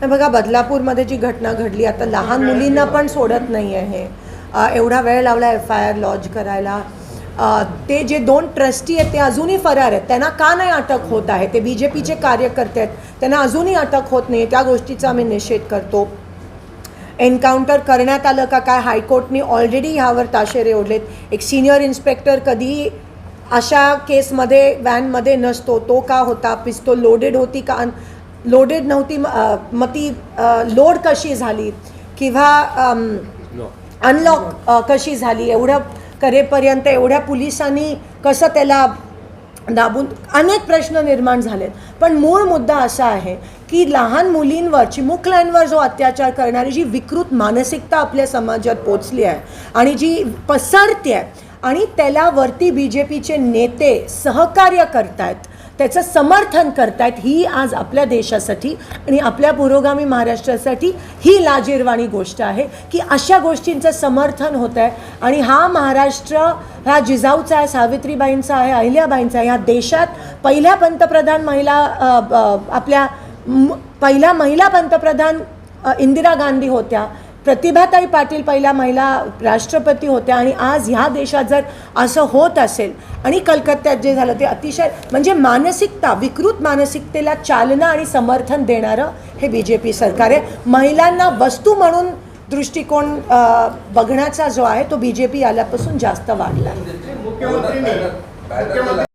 तर बघा बदलापूरमध्ये जी घटना घडली आता लहान मुलींना पण सोडत नाही आहे एवढा वेळ लावला एफ आय आर लॉज करायला ते जे दोन ट्रस्टी आहेत ते अजूनही फरार आहेत. त्यांना का नाही अटक होत आहे? ते बी जे पीचे कार्यकर्ते आहेत. त्यांना अजूनही अटक होत नाही त्या गोष्टीचा आम्ही निषेध करतो. एन्काउंटर करण्यात आलं का काय? हायकोर्टने ऑलरेडी ह्यावर ताशेरे ओढलेत. एक सिनियर इन्स्पेक्टर कधीही अशा केसमध्ये व्हॅनमध्ये नसतो. तो का होता? पिस्तोल लोडेड होती का? लोडेड नव्हती मग ती लोड कशी झाली किंवा अनलॉक कशी झाली एवढं करेपर्यंत एवढ्या पोलिसांनी कसं त्याला दाबून अनेक प्रश्न निर्माण झालेत. पण मूळ मुद्दा असा आहे की लहान मुलींवर चिमुकल्यांवर जो अत्याचार करणारी जी विकृत मानसिकता आपल्या समाजात पोचली आहे आणि जी पसरते आहे आणि त्याला वरती बी जे पीचे नेते सहकार्य करतायत त्याचं समर्थन करतायत ही आज आपल्या देशासाठी आणि आपल्या पुरोगामी महाराष्ट्रासाठी ही लाजीरवाणी गोष्ट आहे की अशा गोष्टींचं समर्थन होत आहे आणि हा महाराष्ट्र हा जिजाऊचा आहे सावित्रीबाईंचा आहे अहिल्याबाईंचा आहे ह्या देशात पहिल्या पंतप्रधान महिला आपल्या पहिल्या महिला पंतप्रधान इंदिरा गांधी होत्या. प्रतिभाताई पाटील पहिल्या महिला राष्ट्रपती होत्या आणि आज ह्या देशात जर असं होत असेल आणि कलकत्त्यात जे झालं ते अतिशय म्हणजे मानसिकता विकृत मानसिकतेला चालना आणि समर्थन देणारं हे बी जे पी सरकार आहे. महिलांना वस्तू म्हणून दृष्टिकोन बघण्याचा जो आहे तो बी जे पी आल्यापासून जास्त वाढला. आहे